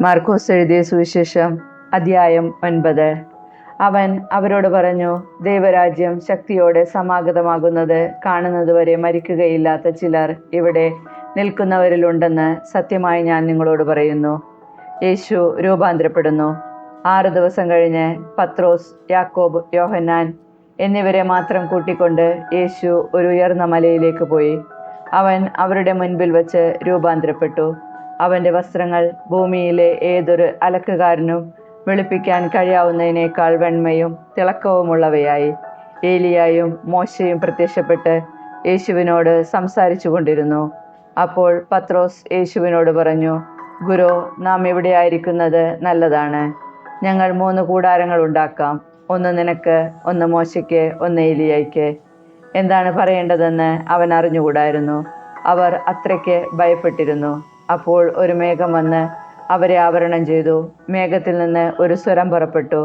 മാർക്കോസ് എഴുതിയ സുവിശേഷം അധ്യായം ഒൻപത്. അവൻ അവരോട് പറഞ്ഞു ദൈവരാജ്യം ശക്തിയോടെ സമാഗതമാകുന്നത് കാണുന്നതുവരെ മരിക്കുകയില്ലാത്ത ചിലർ ഇവിടെ നിൽക്കുന്നവരിലുണ്ടെന്ന് സത്യമായി ഞാൻ നിങ്ങളോട് പറയുന്നു. യേശു രൂപാന്തരപ്പെടുന്നു. ആറ് ദിവസം കഴിഞ്ഞ് പത്രോസ് യാക്കോബ് യോഹന്നാൻ എന്നിവരെ മാത്രം കൂട്ടിക്കൊണ്ട് യേശു ഒരു ഉയർന്ന മലയിലേക്ക് പോയി. അവൻ അവരുടെ മുൻപിൽ വച്ച് രൂപാന്തരപ്പെട്ടു. അവന്റെ വസ്ത്രങ്ങൾ ഭൂമിയിലെ ഏതൊരു അലക്കുകാരനും വെളുപ്പിക്കാൻ കഴിയാവുന്നതിനേക്കാൾ വെണ്മയും തിളക്കവുമുള്ളവയായി. ഏലിയായും മോശയും പ്രത്യക്ഷപ്പെട്ട് യേശുവിനോട് സംസാരിച്ചു കൊണ്ടിരുന്നു അപ്പോൾ പത്രോസ് യേശുവിനോട് പറഞ്ഞു ഗുരു നാം ഇവിടെ ആയിരിക്കുന്നത് നല്ലതാണ്. ഞങ്ങൾ മൂന്ന് കൂടാരങ്ങൾ ഉണ്ടാക്കാം. ഒന്ന് നിനക്ക് ഒന്ന് മോശയ്ക്ക് ഒന്ന് ഏലിയായ്ക്ക്. എന്താണ് പറയേണ്ടതെന്ന് അവൻ അറിഞ്ഞുകൂടായിരുന്നു. അവർ അത്രയ്ക്ക് ഭയപ്പെട്ടിരുന്നു. അപ്പോൾ ഒരു മേഘം വന്ന് അവരെ ആവരണം ചെയ്തു. മേഘത്തിൽ നിന്ന് ഒരു സ്വരം പുറപ്പെട്ടു.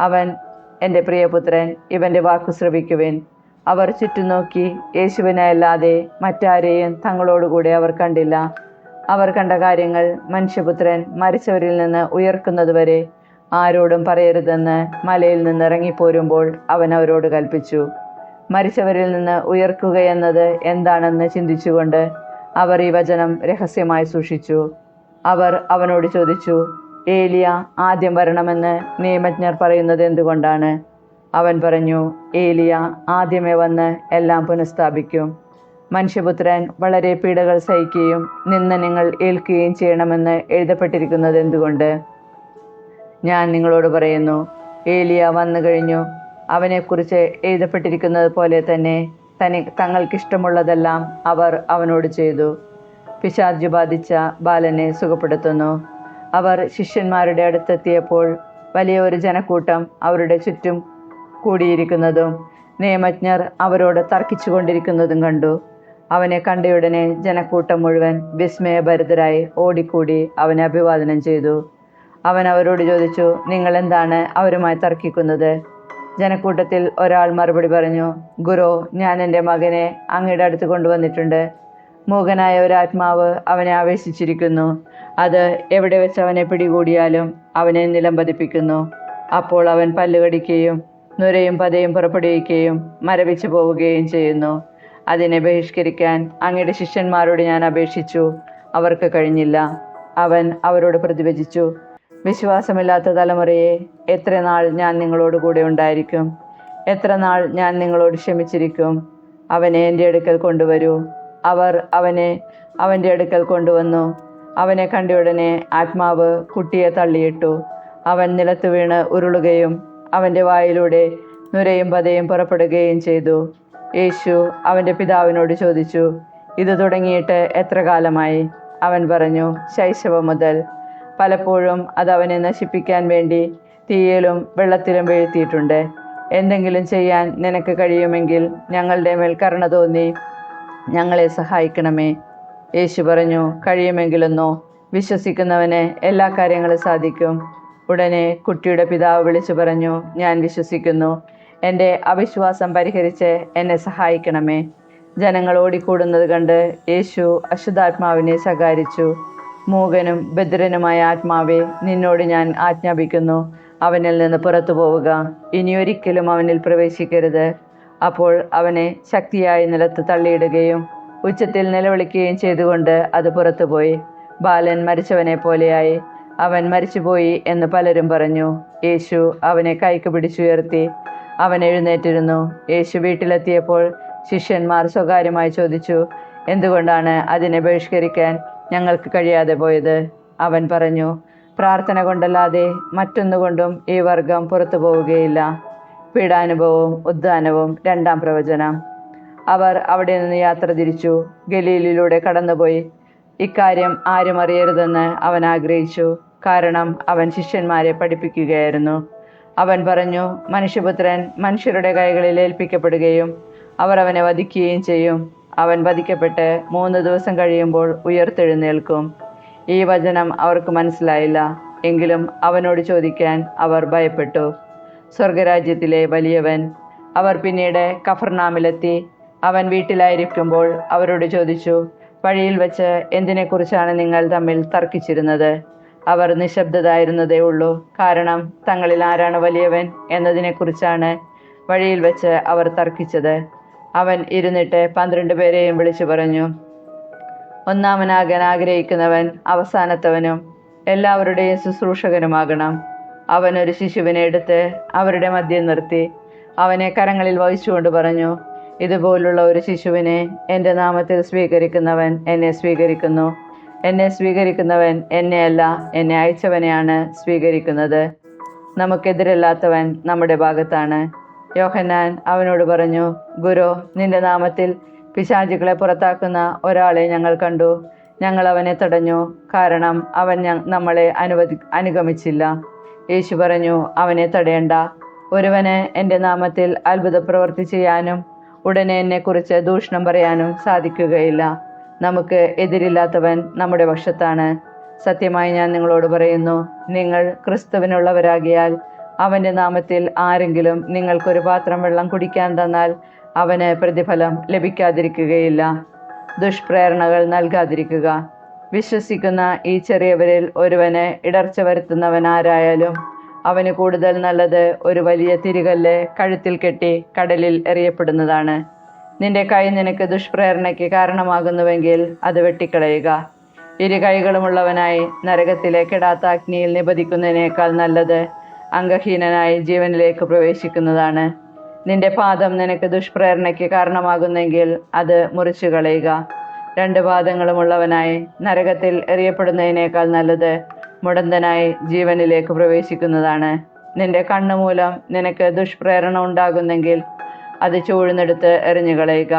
അവൻ എന്റെ പ്രിയപുത്രൻ ഇവന്റെ വാക്കു ശ്രവിക്കുവിൻ. അവർ ചുറ്റും നോക്കി യേശുവിനെ അല്ലാതെ മറ്റാരെയും തങ്ങളോടുകൂടെ അവർ കണ്ടില്ല. അവർ കണ്ട കാര്യങ്ങൾ മനുഷ്യപുത്രൻ മരിച്ചവരിൽ നിന്ന് ഉയർക്കുന്നതുവരെ ആരോടും പറയരുതെന്ന് മലയിൽ നിന്ന് ഇറങ്ങിപ്പോരുമ്പോൾ അവൻ അവരോട് കൽപ്പിച്ചു മരിച്ചവരിൽ നിന്ന് ഉയർക്കുകയെന്നത് എന്താണെന്ന് ചിന്തിച്ചുകൊണ്ട് അവർ ഈ വചനം രഹസ്യമായി സൂക്ഷിച്ചു. അവർ അവനോട് ചോദിച്ചു ഏലിയ ആദ്യം വരണമെന്ന് നിയമജ്ഞർ പറയുന്നത് എന്തുകൊണ്ടാണ്? അവൻ പറഞ്ഞു ഏലിയ ആദ്യമേ വന്ന് എല്ലാം പുനഃസ്ഥാപിക്കും. മനുഷ്യപുത്രൻ വളരെ പീഡകൾ സഹിക്കുകയും നിന്ദനങ്ങൾ ഏൽക്കുകയും ചെയ്യണമെന്ന് എഴുതപ്പെട്ടിരിക്കുന്നത് എന്തുകൊണ്ട്? ഞാൻ നിങ്ങളോട് പറയുന്നു ഏലിയ വന്നു കഴിഞ്ഞു. അവനെക്കുറിച്ച് എഴുതപ്പെട്ടിരിക്കുന്നത് പോലെ തന്നെ തനി തങ്ങൾക്കിഷ്ടമുള്ളതെല്ലാം അവർ അവനോട് ചെയ്തു. പിശാചു ബാധിച്ച ബാലനെ സുഖപ്പെടുത്തുന്നു. അവർ ശിഷ്യന്മാരുടെ അടുത്തെത്തിയപ്പോൾ വലിയ ഒരു ജനക്കൂട്ടം അവരുടെ ചുറ്റും കൂടിയിരിക്കുന്നതും നിയമജ്ഞർ അവരോട് തർക്കിച്ചു കൊണ്ടിരിക്കുന്നതും കണ്ടു. അവനെ കണ്ടയുടനെ ജനക്കൂട്ടം മുഴുവൻ വിസ്മയഭരിതരായി ഓടിക്കൂടി അവനെ അഭിവാദനം ചെയ്തു. അവൻ അവരോട് ചോദിച്ചു നിങ്ങൾ എന്താണ് അവരുമായി തർക്കിക്കുന്നത്? ജനക്കൂട്ടത്തിൽ ഒരാൾ മറുപടി പറഞ്ഞു ഗുരു ഞാൻ എന്റെ മകനെ അങ്ങയുടെ അടുത്ത് കൊണ്ടുവന്നിട്ടുണ്ട്. മൂകനായ ഒരു ആത്മാവ് അവനെ ആവേശിച്ചിരിക്കുന്നു. അത് എവിടെ വെച്ച് അവനെ പിടികൂടിയാലും അവനെ നിലം പതിപ്പിക്കുന്നു അപ്പോൾ അവൻ പല്ലുകടിക്കുകയും നുരയും പതയും പുറപ്പെടുവിക്കുകയും മരവിച്ചു പോവുകയും ചെയ്യുന്നു. അതിനെ ബഹിഷ്കരിക്കാൻ അങ്ങയുടെ ശിഷ്യന്മാരോട് ഞാൻ അപേക്ഷിച്ചു. അവർക്ക് കഴിഞ്ഞില്ല. അവൻ അവരോട് പ്രതിവചിച്ചു വിശ്വാസമില്ലാത്ത തലമുറയെ എത്ര നാൾ ഞാൻ നിങ്ങളോട് കൂടെ ഉണ്ടായിരിക്കും? എത്ര നാൾ ഞാൻ നിങ്ങളോട് ക്ഷമിച്ചിരിക്കും? അവനെ എന്റെ അടുക്കൽ കൊണ്ടുവരൂ. അവർ അവനെ അവന്റെ അടുക്കൽ കൊണ്ടുവന്നു. അവനെ കണ്ടയുടനെ ആത്മാവ് കുട്ടിയെ തള്ളിയിട്ടു. അവൻ നിലത്ത് വീണ് ഉരുളുകയും അവന്റെ വായിലൂടെ നുരയും പതയും പുറപ്പെടുകയും ചെയ്തു. യേശു അവന്റെ പിതാവിനോട് ചോദിച്ചു ഇത് തുടങ്ങിയിട്ട് എത്ര കാലമായി? അവൻ പറഞ്ഞു ശൈശവം മുതൽ. പലപ്പോഴും അത് അവനെ നശിപ്പിക്കാൻ വേണ്ടി തീയിലും വെള്ളത്തിലും വീഴ്ത്തിയിട്ടുണ്ട്. എന്തെങ്കിലും ചെയ്യാൻ നിനക്ക് കഴിയുമെങ്കിൽ ഞങ്ങളുടെ മേൽ കരുണ തോന്നി. ഞങ്ങളെ സഹായിക്കണമേ. യേശു പറഞ്ഞു കഴിയുമെങ്കിലെന്നോ? വിശ്വസിക്കുന്നവന് എല്ലാ കാര്യങ്ങളും സാധിക്കും. ഉടനെ കുട്ടിയുടെ പിതാവ് വിളിച്ചു പറഞ്ഞു ഞാൻ വിശ്വസിക്കുന്നു. എന്റെ അവിശ്വാസം പരിഹരിച്ച് എന്നെ സഹായിക്കണമേ. ജനങ്ങൾ ഓടിക്കൂടുന്നത് കണ്ട് യേശു അശുദ്ധാത്മാവിനെ ശകാരിച്ചു. മൂകനും ബദ്രനുമായ ആത്മാവെ നിന്നോട് ഞാൻ ആജ്ഞാപിക്കുന്നു. അവനിൽ നിന്ന് പുറത്തു പോവുക. ഇനിയൊരിക്കലും അവനിൽ പ്രവേശിക്കരുത്. അപ്പോൾ അവനെ ശക്തിയായി നിലത്ത് തള്ളിയിടുകയും ഉച്ചത്തിൽ നിലവിളിക്കുകയും ചെയ്തുകൊണ്ട് അത് പുറത്തുപോയി ബാലൻ മരിച്ചവനെ പോലെയായി. അവൻ മരിച്ചുപോയി എന്ന് പലരും പറഞ്ഞു. യേശു അവനെ കൈക്ക് പിടിച്ചുയർത്തി. അവൻ എഴുന്നേറ്റിരുന്നു. യേശു വീട്ടിലെത്തിയപ്പോൾ ശിഷ്യന്മാർ സ്വകാര്യമായി ചോദിച്ചു എന്തുകൊണ്ടാണ് അതിനെ ബഹിഷ്കരിക്കാൻ ഞങ്ങൾക്ക് കഴിയാതെ പോയത്. അവൻ പറഞ്ഞു പ്രാർത്ഥന കൊണ്ടല്ലാതെ മറ്റൊന്നുകൊണ്ടും ഈ വർഗം പുറത്തു പോവുകയില്ല. പീഡാനുഭവവും ഉദ്ധാനവും രണ്ടാം പ്രവചനം. അവർ അവിടെ നിന്ന് യാത്ര തിരിച്ചു. ഗലീലിലൂടെ കടന്നുപോയി. ഇക്കാര്യം ആരും അറിയരുതെന്ന് അവൻ ആഗ്രഹിച്ചു. കാരണം അവൻ ശിഷ്യന്മാരെ പഠിപ്പിക്കുകയായിരുന്നു. അവൻ പറഞ്ഞു മനുഷ്യപുത്രൻ മനുഷ്യരുടെ കൈകളിൽ ഏൽപ്പിക്കപ്പെടുകയും അവർ അവനെ വധിക്കുകയും ചെയ്യും. അവൻ വധിക്കപ്പെട്ട് മൂന്ന് ദിവസം കഴിയുമ്പോൾ ഉയർത്തെഴുന്നേൽക്കും. ഈ വചനം അവർക്ക് മനസ്സിലായില്ല. എങ്കിലും അവനോട് ചോദിക്കാൻ അവർ ഭയപ്പെട്ടു. സ്വർഗരാജ്യത്തിലെ വലിയവൻ അവർ പിന്നീട് കഫർനാമിലെത്തി. അവൻ വീട്ടിലായിരിക്കുമ്പോൾ അവരോട് ചോദിച്ചു വഴിയിൽ വെച്ച് എന്തിനെക്കുറിച്ചാണ് നിങ്ങൾ തമ്മിൽ തർക്കിച്ചിരുന്നത്? അവർ നിശബ്ദതായിരുന്നതേ ഉള്ളൂ. കാരണം തങ്ങളിൽ ആരാണ് വലിയവൻ എന്നതിനെക്കുറിച്ചാണ് വഴിയിൽ വെച്ച് അവർ തർക്കിച്ചത്. അവൻ ഇരുന്നിട്ട് പന്ത്രണ്ട് പേരെയും വിളിച്ചു പറഞ്ഞു. ഒന്നാമനാകാൻ ആഗ്രഹിക്കുന്നവൻ അവസാനത്തവനും എല്ലാവരുടെയും ശുശ്രൂഷകനുമാകണം. അവൻ ഒരു ശിശുവിനെ എടുത്ത് അവരുടെ മധ്യം നിർത്തി അവനെ കരങ്ങളിൽ വഹിച്ചുകൊണ്ട് പറഞ്ഞു ഇതുപോലുള്ള ഒരു ശിശുവിനെ എന്റെ നാമത്തിൽ സ്വീകരിക്കുന്നവൻ എന്നെ സ്വീകരിക്കുന്നു. എന്നെ സ്വീകരിക്കുന്നവൻ എന്നെയല്ല എന്നെ അയച്ചവനെയാണ് സ്വീകരിക്കുന്നത്. നമുക്കെതിരല്ലാത്തവൻ നമ്മുടെ ഭാഗത്താണ്. യോഹന്നാൻ അവനോട് പറഞ്ഞു ഗുരു നിന്റെ നാമത്തിൽ പിശാചുകളെ പുറത്താക്കുന്ന ഒരാളെ ഞങ്ങൾ കണ്ടു. ഞങ്ങൾ അവനെ തടഞ്ഞു. കാരണം അവൻ നമ്മളെ അനുവദി അനുഗമിച്ചില്ല. യേശു പറഞ്ഞു അവനെ തടയണ്ട. ഒരുവന് എന്റെ നാമത്തിൽ അത്ഭുത പ്രവൃത്തി ചെയ്യാനും ഉടനെ എന്നെക്കുറിച്ച് ദൂഷണം പറയാനും സാധിക്കുകയില്ല. നമുക്ക് എതിരില്ലാത്തവൻ നമ്മുടെ പക്ഷത്താണ്. സത്യമായി ഞാൻ നിങ്ങളോട് പറയുന്നു നിങ്ങൾ ക്രിസ്തുവിനുള്ളവരാകിയാൽ അവന്റെ നാമത്തിൽ ആരെങ്കിലും നിങ്ങൾക്കൊരു പാത്രം വെള്ളം കുടിക്കാൻ തന്നാൽ അവന് പ്രതിഫലം ലഭിക്കാതിരിക്കുകയില്ല. ദുഷ്പ്രേരണകൾ നൽകാതിരിക്കുക. വിശ്വസിക്കുന്ന ഈ ചെറിയവരിൽ ഒരുവന് ഇടർച്ച വരുത്തുന്നവൻ ആരായാലും അവന് കൂടുതൽ നല്ലത് ഒരു വലിയ തിരികല്ല് കഴുത്തിൽ കെട്ടി കടലിൽ എറിയപ്പെടുന്നതാണ്. നിന്റെ കൈ നിനക്ക് ദുഷ്പ്രേരണയ്ക്ക് കാരണമാകുന്നുവെങ്കിൽ അത് വെട്ടിക്കളയുക. ഇരു കൈകളുമുള്ളവനായി നരകത്തിലെ കെടാത്ത അഗ്നിയിൽ നിബദിക്കുന്നതിനേക്കാൾ നല്ലത് അംഗഹീനനായി ജീവനിലേക്ക് പ്രവേശിക്കുന്നതാണ്. നിന്റെ പാദം നിനക്ക് ദുഷ്പ്രേരണയ്ക്ക് കാരണമാകുന്നെങ്കിൽ അത് മുറിച്ചു കളയുക. രണ്ട് പാദങ്ങളുമുള്ളവനായി നരകത്തിൽ എറിയപ്പെടുന്നതിനേക്കാൾ നല്ലത് മുടന്തനായി ജീവനിലേക്ക് പ്രവേശിക്കുന്നതാണ്. നിന്റെ കണ്ണു മൂലം നിനക്ക് ദുഷ്പ്രേരണ ഉണ്ടാകുന്നെങ്കിൽ അത് ചൂഴ്ന്നെടുത്ത് എറിഞ്ഞു കളയുക.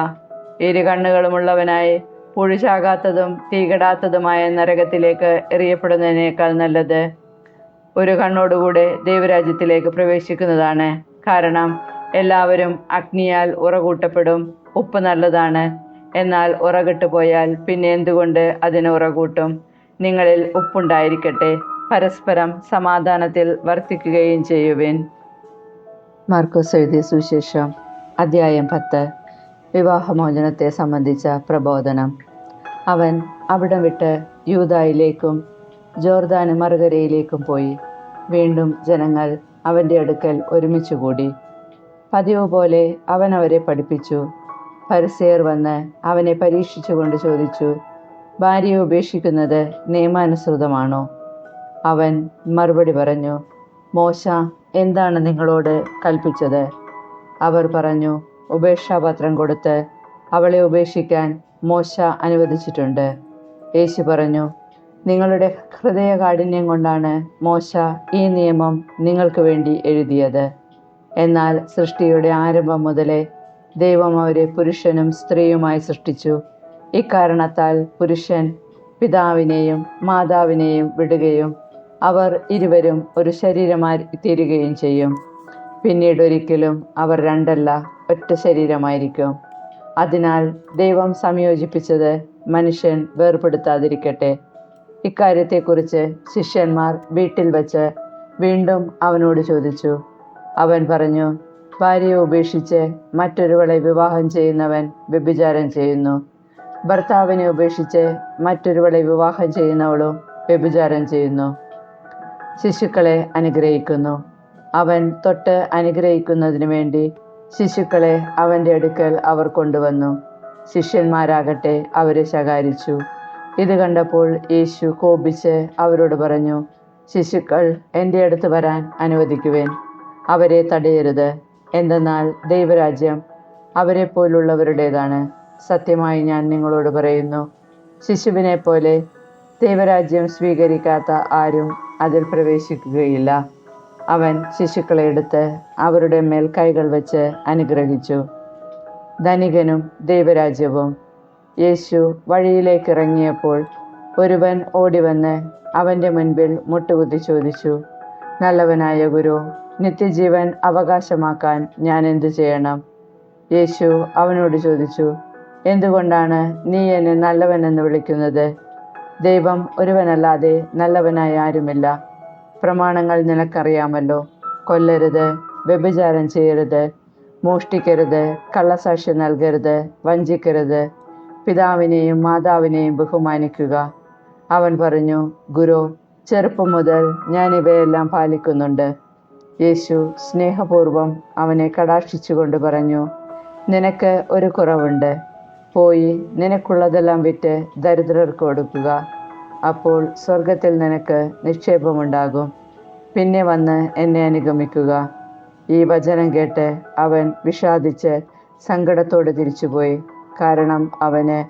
ഇരു കണ്ണുകളുമുള്ളവനായി പുഴിച്ചാകാത്തതും തീകടാത്തതുമായ നരകത്തിലേക്ക് എറിയപ്പെടുന്നതിനേക്കാൾ നല്ലത് ഒരു കണ്ണോടുകൂടെ ദൈവരാജ്യത്തിലേക്ക് പ്രവേശിക്കുന്നതാണ്. കാരണം എല്ലാവരും അഗ്നിയാൽ ഉറകൂട്ടപ്പെടും ഉപ്പ് നല്ലതാണ്. എന്നാൽ ഉറകിട്ട് പോയാൽ പിന്നെ എന്തുകൊണ്ട് അതിന് ഉറകൂട്ടും? നിങ്ങളിൽ ഉപ്പുണ്ടായിരിക്കട്ടെ പരസ്പരം സമാധാനത്തിൽ വർത്തിക്കുകയും ചെയ്യുവിൻ. മാർക്കോസ് എഴുതിയ സുവിശേഷം അധ്യായം പത്ത്. വിവാഹമോചനത്തെ സംബന്ധിച്ച പ്രബോധനം. അവൻ അവിടം വിട്ട് യൂതായിലേക്കും ജോർദാന് മറുകരയിലേക്കും പോയി. വീണ്ടും ജനങ്ങൾ അവന്റെ അടുക്കൽ ഒരുമിച്ചുകൂടി. പതിവ് പോലെ അവൻ അവരെ പഠിപ്പിച്ചു. പരിസയർ വന്ന് അവനെ പരീക്ഷിച്ചുകൊണ്ട് ചോദിച്ചു ഭാര്യയെ ഉപേക്ഷിക്കുന്നത് നിയമാനുസൃതമാണോ? അവൻ മറുപടി പറഞ്ഞു മോശ എന്താണ് നിങ്ങളോട് കൽപ്പിച്ചത്? അവർ പറഞ്ഞു ഉപേക്ഷാപത്രം കൊടുത്ത് അവളെ ഉപേക്ഷിക്കാൻ മോശ അനുവദിച്ചിട്ടുണ്ട്. യേശു പറഞ്ഞു നിങ്ങളുടെ ഹൃദയകാഠിന്യം കൊണ്ടാണ് മോശ ഈ നിയമം നിങ്ങൾക്ക് വേണ്ടി എഴുതിയത്. എന്നാൽ സൃഷ്ടിയുടെ ആരംഭം മുതലേ ദൈവം അവരെ പുരുഷനും സ്ത്രീയുമായി സൃഷ്ടിച്ചു. ഇക്കാരണത്താൽ പുരുഷൻ പിതാവിനെയും മാതാവിനെയും വിടുകയും അവർ ഇരുവരും ഒരു ശരീരമായി തീരുകയും ചെയ്യും. പിന്നീട് ഒരിക്കലും അവർ രണ്ടല്ല ഒറ്റ ശരീരമായിരിക്കും. അതിനാൽ ദൈവം സംയോജിപ്പിച്ചത് മനുഷ്യൻ വേർപെടുത്താതിരിക്കട്ടെ. ഇക്കാര്യത്തെക്കുറിച്ച് ശിഷ്യന്മാർ വീട്ടിൽ വച്ച് വീണ്ടും അവനോട് ചോദിച്ചു. അവൻ പറഞ്ഞു ഭാര്യയെ ഉപേക്ഷിച്ച് മറ്റൊരുവളെ വിവാഹം ചെയ്യുന്നവൻ വ്യഭിചാരം ചെയ്യുന്നു. ഭർത്താവിനെ ഉപേക്ഷിച്ച് മറ്റൊരുവളെ വിവാഹം ചെയ്യുന്നവളും വ്യഭിചാരം ചെയ്യുന്നു. ശിശുക്കളെ അനുഗ്രഹിക്കുന്നു. അവൻ തൊട്ട് അനുഗ്രഹിക്കുന്നതിനു വേണ്ടി ശിശുക്കളെ അവന്റെ അടുക്കൽ അവർ കൊണ്ടുവന്നു. ശിഷ്യന്മാരാകട്ടെ അവരെ ശകാരിച്ചു. ഇത് കണ്ടപ്പോൾ യേശു കോപിച്ച് അവരോട് പറഞ്ഞു ശിശുക്കൾ എന്റെ അടുത്ത് വരാൻ അനുവദിക്കുവേൻ. അവരെ തടയരുത്. എന്തെന്നാൽ ദൈവരാജ്യം അവരെ പോലുള്ളവരുടേതാണ് സത്യമായി ഞാൻ നിങ്ങളോട് പറയുന്നു ശിശുവിനെ പോലെ ദൈവരാജ്യം സ്വീകരിക്കാത്ത ആരും അതിൽ പ്രവേശിക്കുകയില്ല. അവൻ ശിശുക്കളെ എടുത്ത് അവരുടെ മേൽ കൈകൾ വെച്ച് അനുഗ്രഹിച്ചു. ധനികനും ദൈവരാജ്യവും യേശു വഴിയിലേക്ക് ഇറങ്ങിയപ്പോൾ ഒരുവൻ ഓടിവന്ന് അവന്റെ മുൻപിൽ മുട്ടുകുത്തി ചോദിച്ചു നല്ലവനായ ഗുരു നിത്യജീവൻ അവകാശമാക്കാൻ ഞാൻ എന്തു ചെയ്യണം? യേശു അവനോട് ചോദിച്ചു എന്തുകൊണ്ടാണ് നീ എന്നെ നല്ലവനെന്ന് വിളിക്കുന്നത്? ദൈവം ഒരുവനല്ലാതെ നല്ലവനായ ആരുമില്ല. പ്രമാണങ്ങൾ നിനക്കറിയാമല്ലോ. കൊല്ലരുത് വ്യഭിചാരം ചെയ്യരുത് മോഷ്ടിക്കരുത് കള്ളസാക്ഷി നൽകരുത് വഞ്ചിക്കരുത് പിതാവിനെയും മാതാവിനെയും ബഹുമാനിക്കുക. അവൻ പറഞ്ഞു ഗുരു ചെറുപ്പം മുതൽ ഞാൻ ഇവയെല്ലാം പാലിക്കുന്നുണ്ട്. യേശു സ്നേഹപൂർവം അവനെ കടാക്ഷിച്ചുകൊണ്ട് പറഞ്ഞു നിനക്ക് ഒരു കുറവുണ്ട്. പോയി നിനക്കുള്ളതെല്ലാം വിറ്റ് ദരിദ്രർക്ക് കൊടുക്കുക. അപ്പോൾ സ്വർഗത്തിൽ നിനക്ക് നിക്ഷേപമുണ്ടാകും. പിന്നെ വന്ന് എന്നെ അനുഗമിക്കുക. ഈ വചനം കേട്ട് അവൻ വിഷാദിച്ച് സങ്കടത്തോടെ തിരിച്ചുപോയി. കാരണം അവന്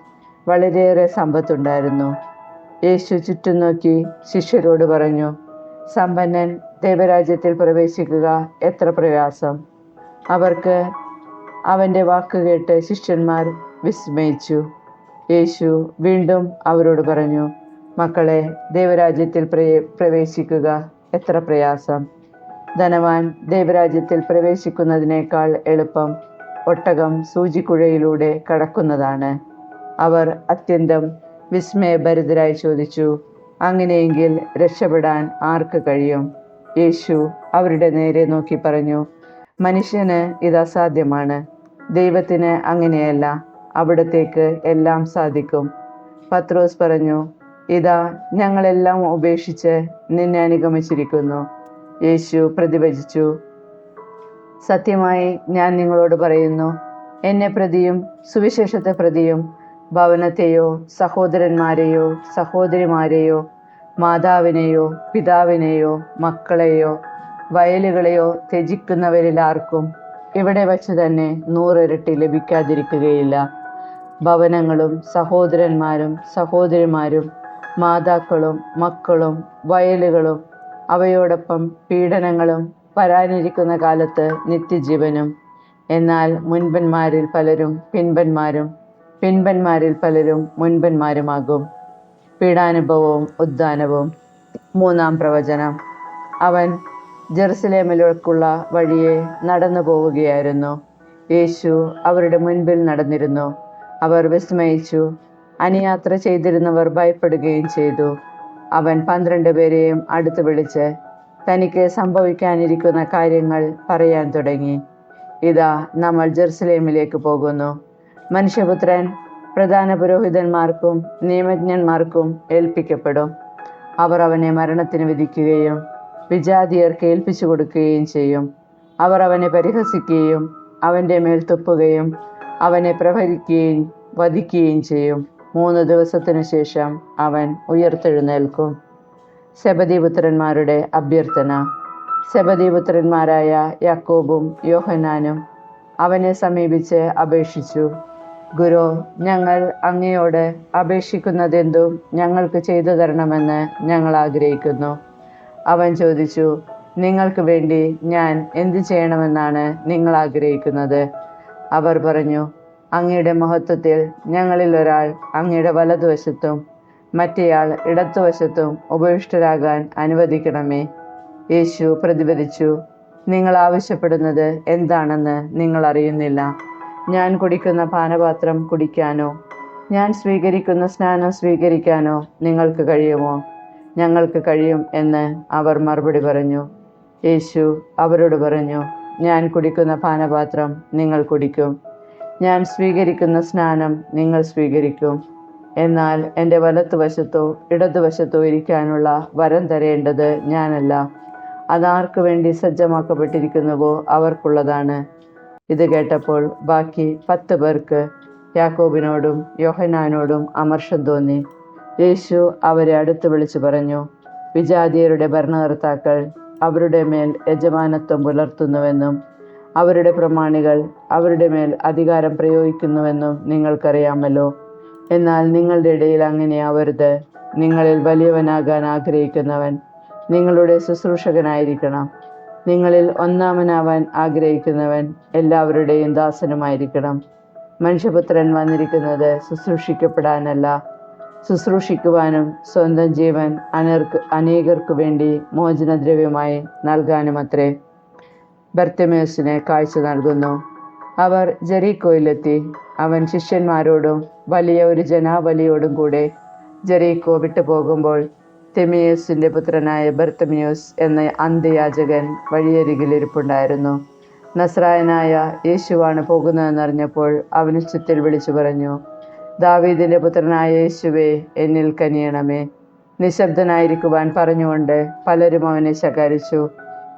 വളരെയേറെ സമ്പത്തുണ്ടായിരുന്നു. യേശു ചുറ്റും നോക്കി ശിഷ്യരോട് പറഞ്ഞു സമ്പന്നൻ ദൈവരാജ്യത്തിൽ പ്രവേശിക്കുക എത്ര പ്രയാസം അവർക്ക് അവന്റെ വാക്ക് കേട്ട് ശിഷ്യന്മാർ വിസ്മയിച്ചു. യേശു വീണ്ടും അവരോട് പറഞ്ഞു മക്കളെ ദൈവരാജ്യത്തിൽ പ്രവേശിക്കുക എത്ര പ്രയാസം. ധനവാൻ ദൈവരാജ്യത്തിൽ പ്രവേശിക്കുന്നതിനേക്കാൾ എളുപ്പം ഒട്ടകം സൂചിക്കുഴയിലൂടെ കടക്കുന്നതാണ്. അവർ അത്യന്തം വിസ്മയഭരിതരായി ചോദിച്ചു അങ്ങനെയെങ്കിൽ രക്ഷപ്പെടാൻ ആർക്ക് കഴിയും? യേശു അവരുടെ നേരെ നോക്കി പറഞ്ഞു മനുഷ്യന് ഇത് അസാധ്യമാണ്. ദൈവത്തിന് അങ്ങനെയല്ല അവിടത്തേക്ക് എല്ലാം സാധിക്കും. പത്രോസ് പറഞ്ഞു ഇതാ ഞങ്ങളെല്ലാം ഉപേക്ഷിച്ച് നിന്നെ അനുഗമിച്ചിരിക്കുന്നു. യേശു പ്രതിഭജിച്ചു സത്യമായി ഞാൻ നിങ്ങളോട് പറയുന്നു. എന്നെ പ്രതിയും സുവിശേഷത്തെ പ്രതിയും ഭവനത്തെയോ സഹോദരന്മാരെയോ സഹോദരിമാരെയോ മാതാവിനെയോ പിതാവിനെയോ മക്കളെയോ വയലുകളെയോ ത്യജിക്കുന്നവരിലാർക്കും ഇവിടെ വച്ച് തന്നെ നൂറിരട്ടി ലഭിക്കാതിരിക്കുകയില്ല. ഭവനങ്ങളും സഹോദരന്മാരും സഹോദരിമാരും മാതാക്കളും മക്കളും വയലുകളും അവയോടൊപ്പം പീഡനങ്ങളും വരാനിരിക്കുന്ന കാലത്ത് നിത്യജീവനും. എന്നാൽ മുൻപന്മാരിൽ പലരും പിൻപന്മാരും പിൻപന്മാരിൽ പലരും മുൻപന്മാരുമാകും. പീഡാനുഭവവും ഉദ്ധാനവും മൂന്നാം പ്രവചനം. അവൻ ജെറുസലേമിലേക്കുള്ള വഴിയെ നടന്നു പോവുകയായിരുന്നു. യേശു അവരുടെ മുൻപിൽ നടന്നിരുന്നു. അവർ വിസ്മയിച്ചു. അനുയാത്ര ചെയ്തിരുന്നവർ ഭയപ്പെടുകയും ചെയ്തു. അവൻ പന്ത്രണ്ട് പേരെയും അടുത്ത് വിളിച്ച് തനിക്ക് സംഭവിക്കാനിരിക്കുന്ന കാര്യങ്ങൾ പറയാൻ തുടങ്ങി. ഇതാ നമ്മൾ ജെറുസലേമിലേക്ക് പോകുന്നു. മനുഷ്യപുത്രൻ പ്രധാന പുരോഹിതന്മാർക്കും നിയമജ്ഞന്മാർക്കും ഏൽപ്പിക്കപ്പെടും. അവർ അവനെ മരണത്തിന് വിധിക്കുകയും വിജാതിയർക്ക് ഏൽപ്പിച്ചു കൊടുക്കുകയും ചെയ്യും. അവർ അവനെ പരിഹസിക്കുകയും അവന്റെ മേൽ തുപ്പുകയും അവനെ പ്രഹരിക്കുകയും വധിക്കുകയും ചെയ്യും. മൂന്ന് ദിവസത്തിനു ശേഷം അവൻ ഉയർത്തെഴുന്നേൽക്കും. സെബദീപുത്രന്മാരുടെ അഭ്യർത്ഥന. ശബദീപുത്രന്മാരായ യാക്കോബും യോഹനാനും അവനെ സമീപിച്ച് അപേക്ഷിച്ചു. ഗുരു ഞങ്ങൾ അങ്ങയോട് അപേക്ഷിക്കുന്നതെന്തും ഞങ്ങൾക്ക് ചെയ്തു തരണമെന്ന് ഞങ്ങൾ ആഗ്രഹിക്കുന്നു. അവൻ ചോദിച്ചു നിങ്ങൾക്ക് വേണ്ടി ഞാൻ എന്തു ചെയ്യണമെന്നാണ് നിങ്ങൾ ആഗ്രഹിക്കുന്നത്? അവർ പറഞ്ഞു അങ്ങയുടെ മഹത്വത്തിൽ ഞങ്ങളിൽ ഒരാൾ അങ്ങയുടെ വലതുവശത്തും മറ്റേയാൾ ഇടത്തുവശത്തും ഉപവിഷ്ടരാകാൻ അനുവദിക്കണമേ. യേശു പ്രതിപദിച്ചു നിങ്ങൾ ആവശ്യപ്പെടുന്നത് എന്താണെന്ന് നിങ്ങൾ അറിയുന്നില്ല. ഞാൻ കുടിക്കുന്ന പാനപാത്രം കുടിക്കാനോ ഞാൻ സ്വീകരിക്കുന്ന സ്നാനം സ്വീകരിക്കാനോ നിങ്ങൾക്ക് കഴിയുമോ? ഞങ്ങൾക്ക് കഴിയും എന്ന് അവർ മറുപടി പറഞ്ഞു. യേശു അവരോട് പറഞ്ഞു ഞാൻ കുടിക്കുന്ന പാനപാത്രം നിങ്ങൾ കുടിക്കും. ഞാൻ സ്വീകരിക്കുന്ന സ്നാനം നിങ്ങൾ സ്വീകരിക്കും. എന്നാൽ എന്റെ വലത്തുവശത്തോ ഇടതുവശത്തോ ഇരിക്കാനുള്ള വരം തരേണ്ടത് ഞാനല്ല. അതാർക്കു വേണ്ടി സജ്ജമാക്കപ്പെട്ടിരിക്കുന്നുവോ അവർക്കുള്ളതാണ്. ഇത് കേട്ടപ്പോൾ ബാക്കി പത്ത് പേർക്ക് യാക്കോബിനോടും യോഹനാനോടും അമർഷം തോന്നി. യേശു അവരെ അടുത്ത് വിളിച്ചു പറഞ്ഞു വിജാതിയരുടെ ഭരണകർത്താക്കൾ അവരുടെ മേൽ യജമാനത്വം പുലർത്തുന്നുവെന്നും അവരുടെ പ്രമാണികൾ അവരുടെ മേൽ അധികാരം പ്രയോഗിക്കുന്നുവെന്നും നിങ്ങൾക്കറിയാമല്ലോ. എന്നാൽ നിങ്ങളുടെ ഇടയിൽ അങ്ങനെ ആവരുത് നിങ്ങളിൽ വലിയവനാകാൻ ആഗ്രഹിക്കുന്നവൻ നിങ്ങളുടെ ശുശ്രൂഷകനായിരിക്കണം. നിങ്ങളിൽ ഒന്നാമനാവാൻ ആഗ്രഹിക്കുന്നവൻ എല്ലാവരുടെയും ദാസനുമായിരിക്കണം. മനുഷ്യപുത്രൻ വന്നിരിക്കുന്നത് ശുശ്രൂഷിക്കപ്പെടാനല്ല. ശുശ്രൂഷിക്കുവാനും സ്വന്തം ജീവൻ അനർക്ക് അനേകർക്കു വേണ്ടി മോചനദ്രവ്യമായി നൽകാനുമത്രേ. ബർത്തമേസിന് കാഴ്ച നൽകുന്നു. അവർ ജെറീക്കോയിലെത്തി. അവൻ ശിഷ്യന്മാരോടും വലിയ ഒരു ജനാവലിയോടും കൂടെ ജെറീക്കോ വിട്ടു പോകുമ്പോൾ തെമിയോസിന്റെ പുത്രനായ ബർത്തമിയോസ് എന്ന അന്ത്യയാചകൻ വഴിയരികിലിരിപ്പുണ്ടായിരുന്നു. നസ്രായനായ യേശുവാണ് പോകുന്നതെന്നറിഞ്ഞപ്പോൾ അവന് ചിത്തിൽ വിളിച്ചു പറഞ്ഞു ദാവീദിന്റെ പുത്രനായ യേശുവേ എന്നിൽ കനിയണമേ. നിശബ്ദനായിരിക്കുവാൻ പറഞ്ഞുകൊണ്ട് പലരും അവനെ ശകാരിച്ചു.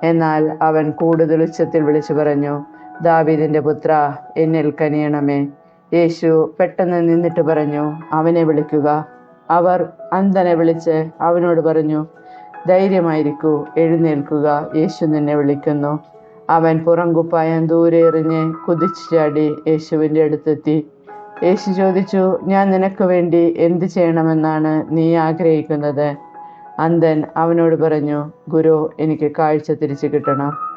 എന്നാൽ അവൻ കൂടുതൽ ഉച്ചത്തിൽ വിളിച്ചു പറഞ്ഞു ദാവീദിന്റെ പുത്ര എന്നിൽ കനിയണമേ. യേശു പെട്ടെന്ന് നിന്നിട്ട് പറഞ്ഞു അവനെ വിളിക്കുക. അവർ അന്ധനെ വിളിച്ച് അവനോട് പറഞ്ഞു ധൈര്യമായിരിക്കൂ എഴുന്നേൽക്കുക യേശു നിന്നെ വിളിക്കുന്നു. അവൻ പുറംകുപ്പായം ദൂരെ എറിഞ്ഞ് കുതിച്ചു ചാടി യേശുവിന്റെ അടുത്തെത്തി. യേശു ചോദിച്ചു ഞാൻ നിനക്ക് വേണ്ടി എന്ത് ചെയ്യണമെന്നാണ് നീ ആഗ്രഹിക്കുന്നത്? അന്ധൻ അവനോട് പറഞ്ഞു ഗുരു എനിക്ക് കാഴ്ച തിരിച്ചു കിട്ടണം.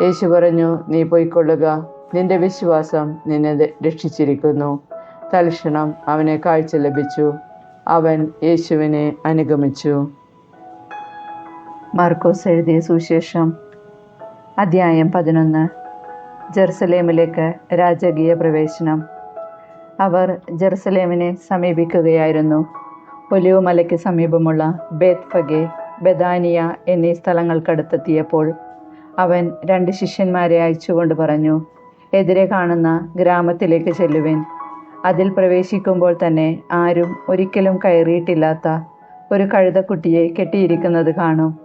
യേശു പറഞ്ഞു നീ പോയിക്കൊള്ളുക. നിന്റെ വിശ്വാസം നിന്നെ രക്ഷിച്ചിരിക്കുന്നു. തൽക്ഷണം അവനെ കാഴ്ച ലഭിച്ചു. അവൻ യേശുവിനെ അനുഗമിച്ചു. മാർക്കോസ് എഴുതിയ സുശേഷം അധ്യായം പതിനൊന്ന്. ജെറുസലേമിലേക്ക് രാജകീയ പ്രവേശനം. അവർ ജെറുസലേമിനെ സമീപിക്കുകയായിരുന്നു. ഒലിവുമലയ്ക്ക് സമീപമുള്ള ബേത്ഫഗെ ബദാനിയ എന്നീ സ്ഥലങ്ങൾക്കടുത്തെത്തിയപ്പോൾ അവൻ രണ്ട് ശിഷ്യന്മാരെ അയച്ചുകൊണ്ട് പറഞ്ഞു എതിരെ കാണുന്ന ഗ്രാമത്തിലേക്ക് ചെല്ലുവിൻ. അതിൽ പ്രവേശിക്കുമ്പോൾ തന്നെ ആരും ഒരിക്കലും കയറിയിട്ടില്ലാത്ത ഒരു കഴുതക്കുട്ടിയെ കെട്ടിയിരിക്കുന്നത് കാണും.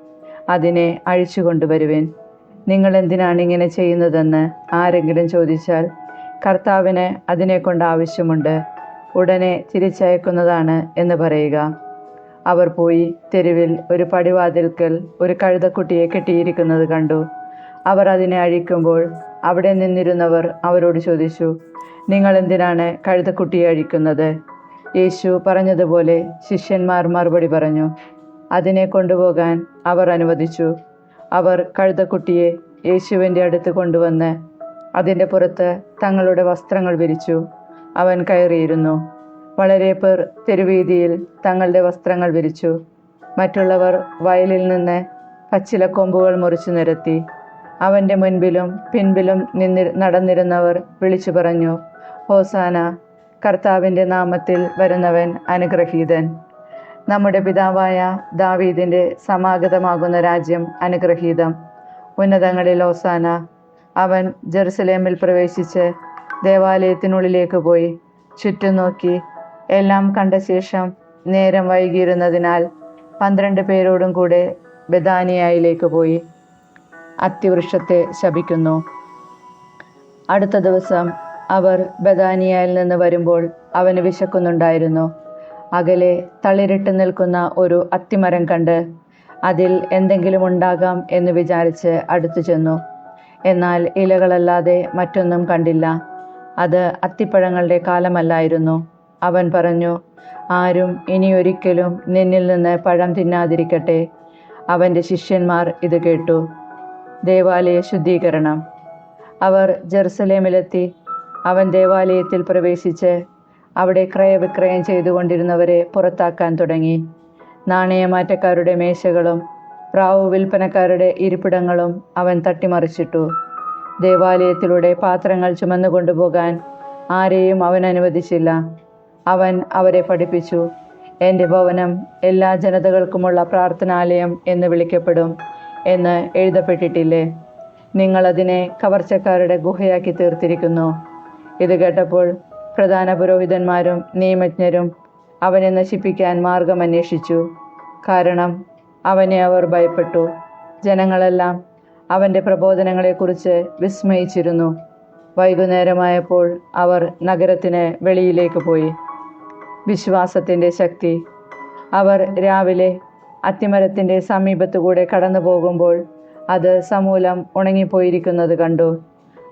അതിനെ അഴിച്ചു കൊണ്ടുവരുവിൻ നിങ്ങൾ എന്തിനാണ് ഇങ്ങനെ ചെയ്യുന്നതെന്ന് ആരെങ്കിലും ചോദിച്ചാൽ കർത്താവിന് അതിനെക്കൊണ്ട് ആവശ്യമുണ്ട്. ഉടനെ തിരിച്ചയക്കുന്നതാണ് എന്ന് പറയുക. അവർ പോയി തെരുവിൽ ഒരു പടിവാതിൽക്കൽ ഒരു കഴുതക്കുട്ടിയെ കെട്ടിയിരിക്കുന്നത് കണ്ടു. അവർ അതിനെ അഴിക്കുമ്പോൾ അവിടെ നിന്നിരുന്നവർ അവരോട് ചോദിച്ചു നിങ്ങൾ എന്തിനാണ് കഴുതക്കുട്ടിയെ അഴിക്കുന്നത്? യേശു പറഞ്ഞതുപോലെ ശിഷ്യന്മാർ മറുപടി പറഞ്ഞു അതിനെ കൊണ്ടുപോകാൻ അവർ അനുവദിച്ചു. അവർ കഴുതക്കുട്ടിയെ യേശുവിന്റെ അടുത്ത് കൊണ്ടുവന്ന് അതിന്റെ പുറത്ത് തങ്ങളുടെ വസ്ത്രങ്ങൾ വിരിച്ചു. അവൻ കയറിയിരുന്നു. വളരെ പേർ തെരുവീതിയിൽ തങ്ങളുടെ വസ്ത്രങ്ങൾ വിരിച്ചു. മറ്റുള്ളവർ വയലിൽ നിന്ന് പച്ചിലക്കൊമ്പുകൾ മുറിച്ചു നിരത്തി. അവന്റെ മുൻപിലും പിൻപിലും നിന്നി നടന്നിരുന്നവർ വിളിച്ചു പറഞ്ഞു ഹോസാന കർത്താവിന്റെ നാമത്തിൽ വരുന്നവൻ അനുഗ്രഹീതൻ. നമ്മുടെ പിതാവായ ദാവീദിന്റെ സമാഗതമാകുന്ന രാജ്യം അനുഗ്രഹീതം. ഉന്നതങ്ങളിൽ ഓസാന അവൻ ജെറുസലേമിൽ പ്രവേശിച്ച് ദേവാലയത്തിനുള്ളിലേക്ക് പോയി ചുറ്റും നോക്കി. എല്ലാം കണ്ട ശേഷം നേരം വൈകിയിരുന്നതിനാൽ പന്ത്രണ്ട് പേരോടും കൂടെ ബദാനിയയിലേക്ക് പോയി. അത്തിവൃക്ഷത്തെ ശപിക്കുന്നു. അടുത്ത ദിവസം അവർ ബദാനിയയിൽ നിന്ന് വരുമ്പോൾ അവന് വിശക്കുന്നുണ്ടായിരുന്നു. അകലെ തളിരിട്ട് നിൽക്കുന്ന ഒരു അത്തിമരം കണ്ട് അതിൽ എന്തെങ്കിലും ഉണ്ടാകാം എന്ന് വിചാരിച്ച് അടുത്തു ചെന്നു. എന്നാൽ ഇലകളല്ലാതെ മറ്റൊന്നും കണ്ടില്ല. അത് അത്തിപ്പഴങ്ങളുടെ കാലമല്ലായിരുന്നു. അവൻ പറഞ്ഞു ആരും ഇനിയൊരിക്കലും നിന്നിൽ നിന്ന് പഴം തിന്നാതിരിക്കട്ടെ. അവന്റെ ശിഷ്യന്മാർ ഇത് കേട്ടു. ദേവാലയ ശുദ്ധീകരണം. അവർ ജെറുസലേമിലെത്തി അവൻ ദേവാലയത്തിൽ പ്രവേശിച്ച് അവിടെ ക്രയവിക്രയം ചെയ്തുകൊണ്ടിരുന്നവരെ പുറത്താക്കാൻ തുടങ്ങി. നാണയമാറ്റക്കാരുടെ മേശകളും പ്രാവു വിൽപ്പനക്കാരുടെ ഇരിപ്പിടങ്ങളും അവൻ തട്ടിമറിച്ചിട്ടു. ദേവാലയത്തിലൂടെ പാത്രങ്ങൾ ചുമന്നു കൊണ്ടുപോകാൻ ആരെയും അവൻ അനുവദിച്ചില്ല. അവൻ അവരെ പഠിപ്പിച്ചു. എന്റെ ഭവനം എല്ലാ ജനതകൾക്കുമുള്ള പ്രാർത്ഥനാലയം എന്ന് വിളിക്കപ്പെടും. എന്ന് എഴുതപ്പെട്ടിട്ടില്ലേ? നിങ്ങളതിനെ കവർച്ചക്കാരുടെ ഗുഹയാക്കി തീർത്തിരിക്കുന്നു. ഇത് കേട്ടപ്പോൾ പ്രധാന പുരോഹിതന്മാരും നിയമജ്ഞരും അവനെ നശിപ്പിക്കാൻ മാർഗം അന്വേഷിച്ചു. കാരണം അവനെ അവർ ഭയപ്പെട്ടു. ജനങ്ങളെല്ലാം അവന്റെ പ്രബോധനങ്ങളെക്കുറിച്ച് വിസ്മയിച്ചിരുന്നു. വൈകുന്നേരമായപ്പോൾ അവർ നഗരത്തിന് വെളിയിലേക്ക് പോയി. വിശ്വാസത്തിന്റെ ശക്തി. അവർ രാവിലെ അത്തിമരത്തിന്റെ സമീപത്തുകൂടെ കടന്നു പോകുമ്പോൾ അത് സമൂലം ഉണങ്ങിപ്പോയിരിക്കുന്നത് കണ്ടു.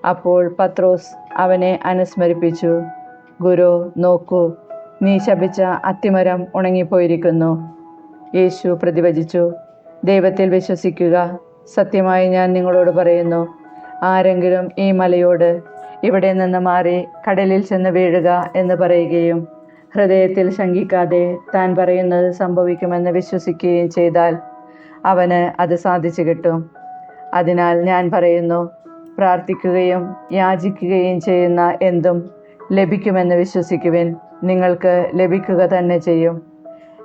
അപ്പോൾ പത്രോസ് അവനെ അനുസ്മരിപ്പിച്ചു. ഗുരു നോക്കൂ നീ ശപിച്ച അത്തിമരം ഉണങ്ങിപ്പോയിരിക്കുന്നു. യേശു പ്രതിഭജിച്ചു ദൈവത്തിൽ വിശ്വസിക്കുക. സത്യമായി ഞാൻ നിങ്ങളോട് പറയുന്നു. ആരെങ്കിലും ഈ മലയോട് ഇവിടെ നിന്ന് മാറി കടലിൽ ചെന്ന് വീഴുക എന്ന് പറയുകയും ഹൃദയത്തിൽ ശങ്കിക്കാതെ താൻ പറയുന്നത് സംഭവിക്കുമെന്ന് വിശ്വസിക്കുകയും ചെയ്താൽ അവന് അത് സാധിച്ചു കിട്ടും. അതിനാൽ ഞാൻ പറയുന്നു പ്രാർത്ഥിക്കുകയും യാചിക്കുകയും ചെയ്യുന്ന എന്തും ലഭിക്കുമെന്ന് വിശ്വസിക്കുവിൻ. നിങ്ങൾക്ക് ലഭിക്കുക തന്നെ ചെയ്യും.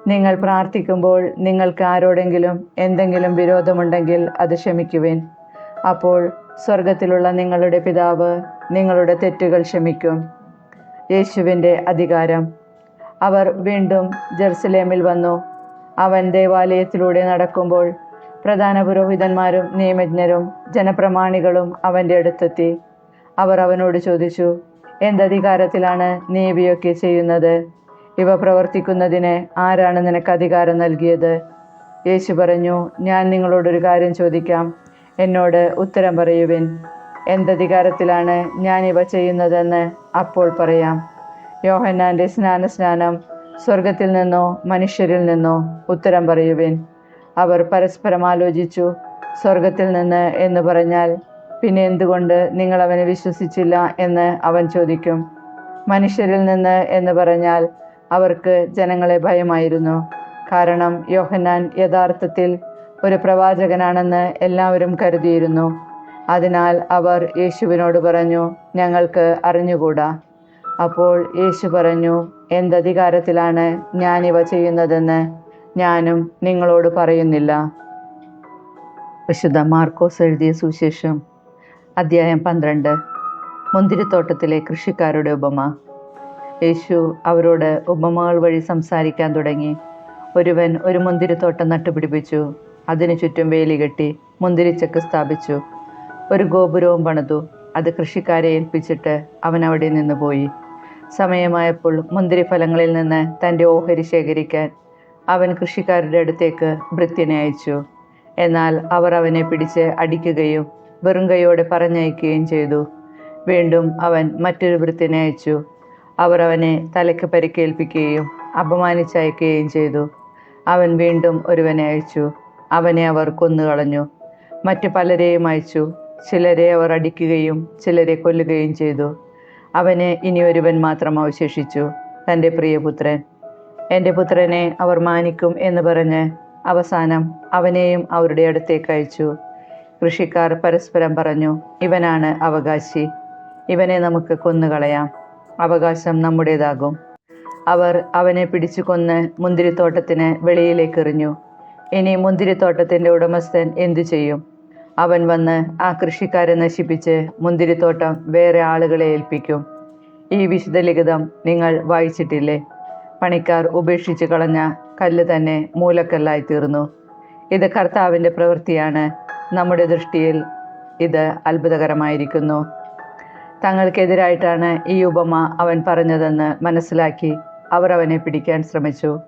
നിങ്ങൾ പ്രാർത്ഥിക്കുമ്പോൾ നിങ്ങൾക്ക് ആരോടെങ്കിലും എന്തെങ്കിലും വിരോധമുണ്ടെങ്കിൽ അത് ക്ഷമിക്കുവിൻ. അപ്പോൾ സ്വർഗത്തിലുള്ള നിങ്ങളുടെ പിതാവ് നിങ്ങളുടെ തെറ്റുകൾ ക്ഷമിക്കും. യേശുവിന്റെ അധികാരം. അവർ വീണ്ടും ജെറുസലേമിൽ വന്നു. അവൻ ദേവാലയത്തിലൂടെ നടക്കുമ്പോൾ പ്രധാന പുരോഹിതന്മാരും നിയമജ്ഞരും ജനപ്രമാണികളും അവന്റെ അടുത്തെത്തി. അവർ അവനോട് ചോദിച്ചു എന്തധികാരത്തിലാണ് നീ ഇവയൊക്കെ ചെയ്യുന്നത്? ഇവ പ്രവർത്തിക്കുന്നതിന് ആരാണ് നിനക്ക് അധികാരം നൽകിയത്? യേശു പറഞ്ഞു ഞാൻ നിങ്ങളോടൊരു കാര്യം ചോദിക്കാം. എന്നോട് ഉത്തരം പറയുവിൻ. എന്തധികാരത്തിലാണ് ഞാൻ ഇവ ചെയ്യുന്നതെന്ന് അപ്പോൾ പറയാം. യോഹന്നാന്റെ സ്നാനസ്നാനം സ്വർഗത്തിൽ നിന്നോ മനുഷ്യരിൽ നിന്നോ ഉത്തരം പറയുവിൻ. അവർ പരസ്പരം ആലോചിച്ചു സ്വർഗത്തിൽ നിന്ന് എന്ന് പറഞ്ഞാൽ പിന്നെ എന്തുകൊണ്ട് നിങ്ങൾ അവനെ വിശ്വസിച്ചില്ല എന്ന് അവൻ ചോദിക്കും. മനുഷ്യരിൽ നിന്ന് എന്ന് പറഞ്ഞാൽ അവർക്ക് ജനങ്ങളെ ഭയമായിരുന്നു. കാരണം യോഹന്നാൻ യഥാർത്ഥത്തിൽ ഒരു പ്രവാചകനാണെന്ന് എല്ലാവരും കരുതിയിരുന്നു. അതിനാൽ അവർ യേശുവിനോട് പറഞ്ഞു ഞങ്ങൾക്ക് അറിഞ്ഞുകൂടാ. അപ്പോൾ യേശു പറഞ്ഞു എന്തധികാരത്തിലാണ് ഞാനിവ ചെയ്യുന്നതെന്ന് ഞാനും നിങ്ങളോട് പറയുന്നില്ല. വിശുദ്ധ മാർക്കോസ് എഴുതിയ സുശേഷം അദ്ധ്യായം പന്ത്രണ്ട് മുന്തിരിത്തോട്ടത്തിലെ കൃഷിക്കാരുടെ ഉപമ. യേശു അവരോട് ഉപമകൾ വഴി സംസാരിക്കാൻ തുടങ്ങി. ഒരുവൻ ഒരു മുന്തിരിത്തോട്ടം നട്ടുപിടിപ്പിച്ചു. അതിനു ചുറ്റും വേലി കെട്ടി മുന്തിരിച്ചക്ക് സ്ഥാപിച്ചു. ഒരു ഗോപുരവും പണിതു. അത് കൃഷിക്കാരെ ഏൽപ്പിച്ചിട്ട് അവൻ അവിടെ നിന്ന് പോയി സമയമായപ്പോൾ മുന്തിരിഫലങ്ങളിൽ നിന്ന് തന്റെ ഓഹരി ശേഖരിക്കാൻ അവൻ കൃഷിക്കാരുടെ അടുത്തേക്ക് ഭൃത്യനെ അയച്ചു. എന്നാൽ അവർ അവനെ പിടിച്ച് അടിക്കുകയും വെറും കൈയോടെ പറഞ്ഞയക്കുകയും ചെയ്തു. വീണ്ടും അവൻ മറ്റൊരു വൃത്തിനെ അയച്ചു. അവർ അവനെ തലയ്ക്ക് പരിക്കേൽപ്പിക്കുകയും അപമാനിച്ചയക്കുകയും ചെയ്തു. അവൻ വീണ്ടും ഒരുവനെ അയച്ചു. അവനെ അവർ കൊന്നുകളഞ്ഞു. മറ്റു പലരെയും അയച്ചു. ചിലരെ അവർ അടിക്കുകയും ചിലരെ കൊല്ലുകയും ചെയ്തു. അവന് ഇനി ഒരുവൻ മാത്രം അവശേഷിച്ചു. തന്റെ പ്രിയപുത്രൻ. എന്റെ പുത്രനെ അവർ മാനിക്കും എന്ന് പറഞ്ഞ് അവസാനം അവനെയും അവരുടെ അടുത്തേക്ക് അയച്ചു. കൃഷിക്കാർ പരസ്പരം പറഞ്ഞു ഇവനാണ് അവകാശി. ഇവനെ നമുക്ക് കൊന്നുകളയാം. അവകാശം നമ്മുടേതാകും. അവർ അവനെ പിടിച്ചു കൊന്ന് മുന്തിരിത്തോട്ടത്തിന് വെളിയിലേക്ക് എറിഞ്ഞു. ഇനി മുന്തിരിത്തോട്ടത്തിന്റെ ഉടമസ്ഥൻ എന്തു ചെയ്യും? അവൻ വന്ന് ആ കൃഷിക്കാരെ നശിപ്പിച്ച് മുന്തിരിത്തോട്ടം വേറെ ആളുകളെ ഏൽപ്പിക്കും. ഈ വിശുദ്ധ ലിഖിതം നിങ്ങൾ വായിച്ചിട്ടില്ലേ? പണിക്കാർ ഉപേക്ഷിച്ച് കളഞ്ഞ കല്ല് തന്നെ മൂലക്കല്ലായി തീർന്നു. ഇത് കർത്താവിന്റെ പ്രവൃത്തിയാണ്. നമ്മുടെ ദൃഷ്ടിയിൽ ഇത് അത്ഭുതകരമായിരിക്കുന്നു. തങ്ങൾക്കെതിരായിട്ടാണ് ഈ ഉപമ അവൻ പറഞ്ഞതെന്ന് മനസ്സിലാക്കി അവർ അവനെ പിടിക്കാൻ ശ്രമിച്ചു.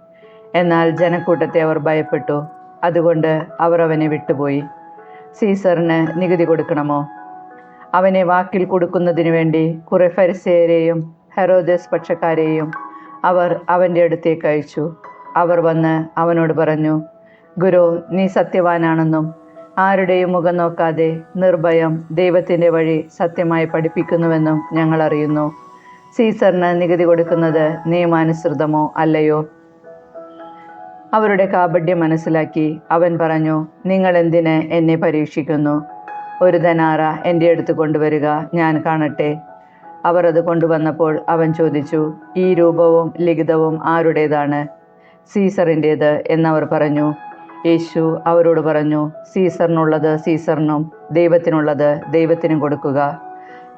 എന്നാൽ ജനക്കൂട്ടത്തെ അവർ ഭയപ്പെട്ടു. അതുകൊണ്ട് അവർ അവനെ വിട്ടുപോയി. സീസറിന് നികുതി കൊടുക്കണമോ? അവനെ വാക്കിൽ കൊടുക്കുന്നതിനു വേണ്ടി കുറെ ഫരിസേരെയും ഹെറോദസ് പക്ഷക്കാരെയും അവർ അവന്റെ അടുത്തേക്ക് അയച്ചു. അവർ വന്ന് അവനോട് പറഞ്ഞു ഗുരു നീ സത്യവാനാണെന്നും ആരുടെയും മുഖം നോക്കാതെ നിർഭയം ദൈവത്തിന്റെ വഴി സത്യമായി പഠിപ്പിക്കുന്നുവെന്നും ഞങ്ങൾ അറിയുന്നു. സീസറിന് നികുതി കൊടുക്കുന്നത് നിയമാനുസൃതമോ അല്ലയോ? അവരുടെ കാപഡ്യം മനസ്സിലാക്കി അവൻ പറഞ്ഞു നിങ്ങൾ എന്തിന് എന്നെ പരീക്ഷിക്കുന്നു? ഒരു ധനാറ എന്റെ അടുത്ത് കൊണ്ടുവരിക ഞാൻ കാണട്ടെ. അവർ അത് കൊണ്ടുവന്നപ്പോൾ അവൻ ചോദിച്ചു ഈ രൂപവും ലിഖിതവും ആരുടേതാണ്? സീസറിന്റേത് എന്നവർ പറഞ്ഞു. യേശു അവരോട് പറഞ്ഞു സീസറിനുള്ളത് സീസറിനും ദൈവത്തിനുള്ളത് ദൈവത്തിനും കൊടുക്കുക.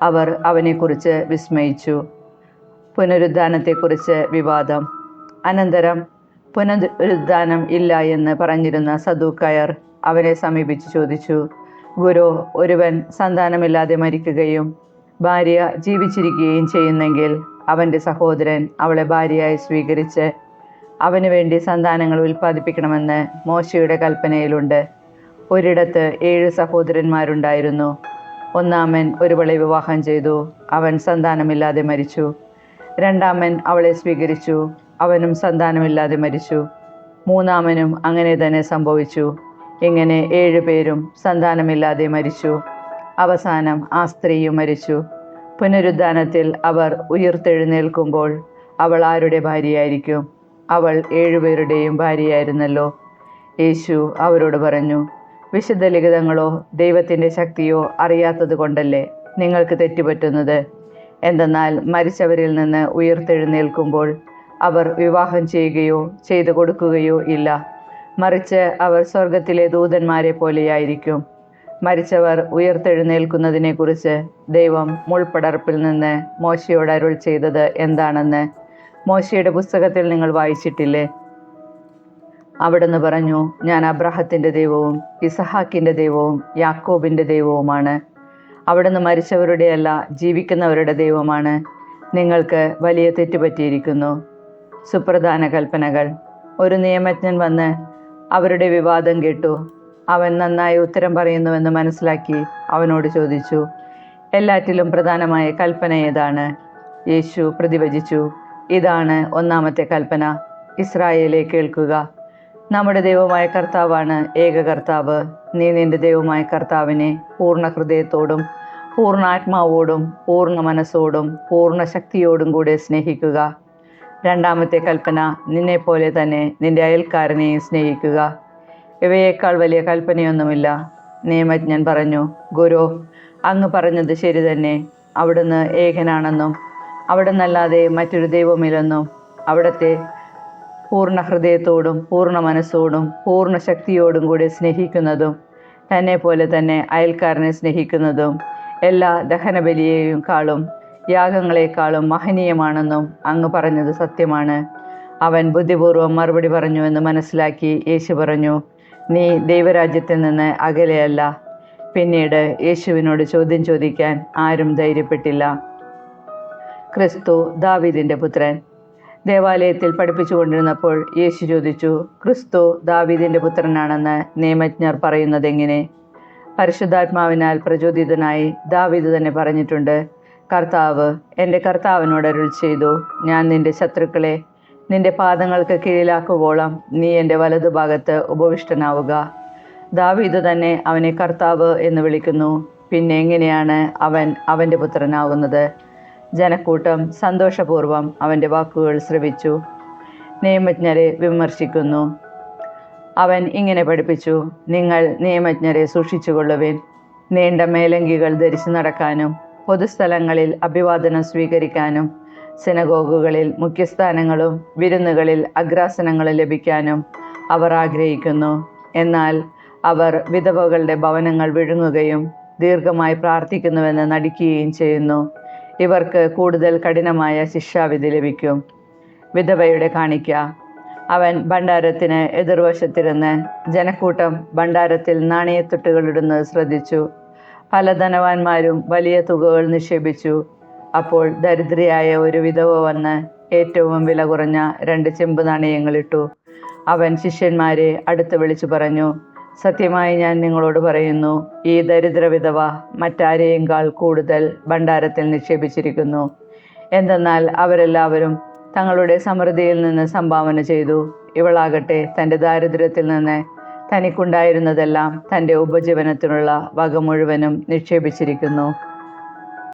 അവർ അവനെക്കുറിച്ച് വിസ്മയിച്ചു. പുനരുദ്ധാനത്തെക്കുറിച്ച് വിവാദം. അനന്തരം പുനരുദ്ധാനം ഇല്ല എന്ന് പറഞ്ഞിരുന്ന സദൂക്കായർ അവനെ സമീപിച്ച് ചോദിച്ചു ഗുരു ഒരുവൻ സന്താനമില്ലാതെ മരിക്കുകയും ഭാര്യ ജീവിച്ചിരിക്കുകയും ചെയ്യുന്നെങ്കിൽ അവന്റെ സഹോദരൻ അവളെ ഭാര്യയായി സ്വീകരിച്ച് അവന് വേണ്ടി സന്താനങ്ങൾ ഉൽപ്പാദിപ്പിക്കണമെന്ന് മോശയുടെ കൽപ്പനയിലുണ്ട്. ഒരിടത്ത് ഏഴ് സഹോദരന്മാരുണ്ടായിരുന്നു. ഒന്നാമൻ ഒരുവളെ വിവാഹം ചെയ്തു. അവൻ സന്താനമില്ലാതെ മരിച്ചു. രണ്ടാമൻ അവളെ സ്വീകരിച്ചു. അവനും സന്താനമില്ലാതെ മരിച്ചു. മൂന്നാമനും അങ്ങനെ തന്നെ സംഭവിച്ചു. ഇങ്ങനെ ഏഴു പേരും സന്താനമില്ലാതെ മരിച്ചു. അവസാനം ആ സ്ത്രീയും മരിച്ചു. പുനരുദ്ധാനത്തിൽ അവർ ഉയർത്തെഴുന്നേൽക്കുമ്പോൾ അവൾ ആരുടെ ഭാര്യയായിരിക്കും? അവൾ ഏഴുപേരുടെയും ഭാര്യയായിരുന്നല്ലോ. യേശു അവരോട് പറഞ്ഞു വിശുദ്ധ ലിഖിതങ്ങളോ ദൈവത്തിന്റെ ശക്തിയോ അറിയാത്തത് കൊണ്ടല്ലേ നിങ്ങൾക്ക് തെറ്റുപറ്റുന്നത്? എന്തെന്നാൽ മരിച്ചവരിൽ നിന്ന് ഉയർത്തെഴുന്നേൽക്കുമ്പോൾ അവർ വിവാഹം ചെയ്യുകയോ ചെയ്തു കൊടുക്കുകയോ ഇല്ല. മറിച്ച് അവർ സ്വർഗത്തിലെ ദൂതന്മാരെ പോലെയായിരിക്കും. മരിച്ചവർ ഉയർത്തെഴുന്നേൽക്കുന്നതിനെക്കുറിച്ച് ദൈവം മുൾപ്പടർപ്പിൽ നിന്ന് മോശയോട് അരുൾ ചെയ്തത് എന്താണെന്ന് മോശയുടെ പുസ്തകത്തിൽ നിങ്ങൾ വായിച്ചിട്ടില്ലേ? അവിടുന്ന് പറഞ്ഞു ഞാൻ അബ്രഹത്തിന്റെ ദൈവവും ഇസഹാക്കിന്റെ ദൈവവും യാക്കോബിന്റെ ദൈവവുമാണ്. അവിടുന്ന് മരിച്ചവരുടെയല്ല ജീവിക്കുന്നവരുടെ ദൈവമാണ്. നിങ്ങൾക്ക് വലിയ തെറ്റുപറ്റിയിരിക്കുന്നു. സുപ്രധാന കൽപ്പനകൾ. ഒരു നിയമജ്ഞൻ വന്ന് അവരുടെ വിവാദം കേട്ടു. അവൻ നന്നായി ഉത്തരം പറയുന്നുവെന്ന് മനസ്സിലാക്കി അവനോട് ചോദിച്ചു എല്ലാറ്റിലും പ്രധാനമായ കൽപ്പന ഏതാണ്? യേശു പ്രതിവചിച്ചു ഇതാണ് ഒന്നാമത്തെ കൽപ്പന. ഇസ്രായേലെ കേൾക്കുക. നമ്മുടെ ദൈവമായ കർത്താവാണ് ഏക കർത്താവ്. നീ നിന്റെ ദൈവമായ കർത്താവിനെ പൂർണ ഹൃദയത്തോടും പൂർണ ആത്മാവോടും പൂർണ മനസ്സോടും പൂർണ ശക്തിയോടും കൂടെ സ്നേഹിക്കുക. രണ്ടാമത്തെ കൽപ്പന നിന്നെപ്പോലെ തന്നെ നിന്റെ അയൽക്കാരനെയും സ്നേഹിക്കുക. ഇവയേക്കാൾ വലിയ കൽപ്പനയൊന്നുമില്ല. നിയമജ്ഞൻ പറഞ്ഞു ഗുരു അങ്ങ് പറഞ്ഞത് ശരി തന്നെ. അവിടുന്ന് ഏകനാണെന്നും അവിടുന്നല്ലാതെ മറ്റൊരു ദൈവമില്ലെന്നും അവിടുത്തെ പൂർണ ഹൃദയത്തോടും പൂർണ മനസ്സോടും പൂർണ ശക്തിയോടും കൂടി സ്നേഹിക്കുന്നതും തന്നെ പോലെ തന്നെ അയൽക്കാരനെ സ്നേഹിക്കുന്നതും എല്ലാ ദഹനബലിയെയും കാളും യാഗങ്ങളെക്കാളും മഹനീയമാണെന്നും അങ്ങ് പറഞ്ഞത് സത്യമാണ്. അവൻ ബുദ്ധിപൂർവം മറുപടി പറഞ്ഞുവെന്ന് മനസ്സിലാക്കി യേശു പറഞ്ഞു നീ ദൈവരാജ്യത്തിൽ നിന്ന് അകലെയല്ല. പിന്നീട് യേശുവിനോട് ചോദ്യം ചോദിക്കാൻ ആരും ധൈര്യപ്പെട്ടില്ല. ക്രിസ്തു ദാവീദിന്റെ പുത്രൻ. ദേവാലയത്തിൽ പഠിപ്പിച്ചുകൊണ്ടിരുന്നപ്പോൾ യേശു ചോദിച്ചു ക്രിസ്തു ദാവീദിന്റെ പുത്രനാണെന്ന് നിയമജ്ഞർ പറയുന്നതെങ്ങനെ? പരിശുദ്ധാത്മാവിനാൽ പ്രചോദിതനായി ദാവീദ് തന്നെ പറഞ്ഞിട്ടുണ്ട് കർത്താവ് എന്റെ കർത്താവിനോട് അരുൾ ചെയ്തു. ഞാൻ നിന്റെ ശത്രുക്കളെ നിന്റെ പാദങ്ങൾക്ക് കീഴിലാക്കുവോളം നീ എന്റെ വലതുഭാഗത്ത് ഉപവിഷ്ടനാവുക. ദാവീദ് തന്നെ അവനെ കർത്താവ് എന്ന് വിളിക്കുന്നു. പിന്നെ എങ്ങനെയാണ് അവൻ അവന്റെ പുത്രനാകുന്നത് ജനക്കൂട്ടം സന്തോഷപൂർവം അവന്റെ വാക്കുകൾ ശ്രവിച്ചു. നിയമജ്ഞരെ വിമർശിക്കുന്നു. അവൻ ഇങ്ങനെ പഠിപ്പിച്ചു നിങ്ങൾ നിയമജ്ഞരെ സൂക്ഷിച്ചുകൊള്ളുവിൻ. നീണ്ട മേലങ്കികൾ ധരിച്ചു നടക്കാനും പൊതുസ്ഥലങ്ങളിൽ അഭിവാദനം സ്വീകരിക്കാനും സിനഗോഗുകളിൽ മുഖ്യസ്ഥാനങ്ങളും വിരുന്നുകളിൽ അഗ്രാസനങ്ങളും ലഭിക്കാനും അവർ ആഗ്രഹിക്കുന്നു. എന്നാൽ അവർ വിധവകളുടെ ഭവനങ്ങൾ വിഴുങ്ങുകയും ദീർഘമായി പ്രാർത്ഥിക്കുന്നുവെന്ന് നടിക്കുകയും ചെയ്യുന്നു. ഇവർക്ക് കൂടുതൽ കഠിനമായ ശിക്ഷാവിധി ലഭിക്കും. വിധവയുടെ കാണിക്ക. അവൻ ഭണ്ഡാരത്തിന് എതിർവശത്തിരുന്ന് ജനക്കൂട്ടം ഭണ്ഡാരത്തിൽ നാണയത്തൊട്ടുകളിടുന്നത് ശ്രദ്ധിച്ചു. പല ധനവാന്മാരും വലിയ തുകകൾ നിക്ഷേപിച്ചു. അപ്പോൾ ദരിദ്രയായ ഒരു വിധവ വന്ന് ഏറ്റവും വില കുറഞ്ഞ രണ്ട് ചെമ്പ് നാണയങ്ങളിട്ടു അവൻ ശിഷ്യന്മാരെ അടുത്ത് വിളിച്ചു പറഞ്ഞു സത്യമായി ഞാൻ നിങ്ങളോട് പറയുന്നു ഈ ദരിദ്ര വിധവ മറ്റാരെയേക്കാൾ കൂടുതൽ ഭണ്ഡാരത്തിൽ നിക്ഷേപിച്ചിരിക്കുന്നു. എന്തെന്നാൽ അവരെല്ലാവരും തങ്ങളുടെ സമൃദ്ധിയിൽ നിന്ന് സംഭാവന ചെയ്തു. ഇവളാകട്ടെ തന്റെ ദാരിദ്ര്യത്തിൽ നിന്ന് തനിക്കുണ്ടായിരുന്നതെല്ലാം തന്റെ ഉപജീവനത്തിനുള്ള വക മുഴുവനും നിക്ഷേപിച്ചിരിക്കുന്നു.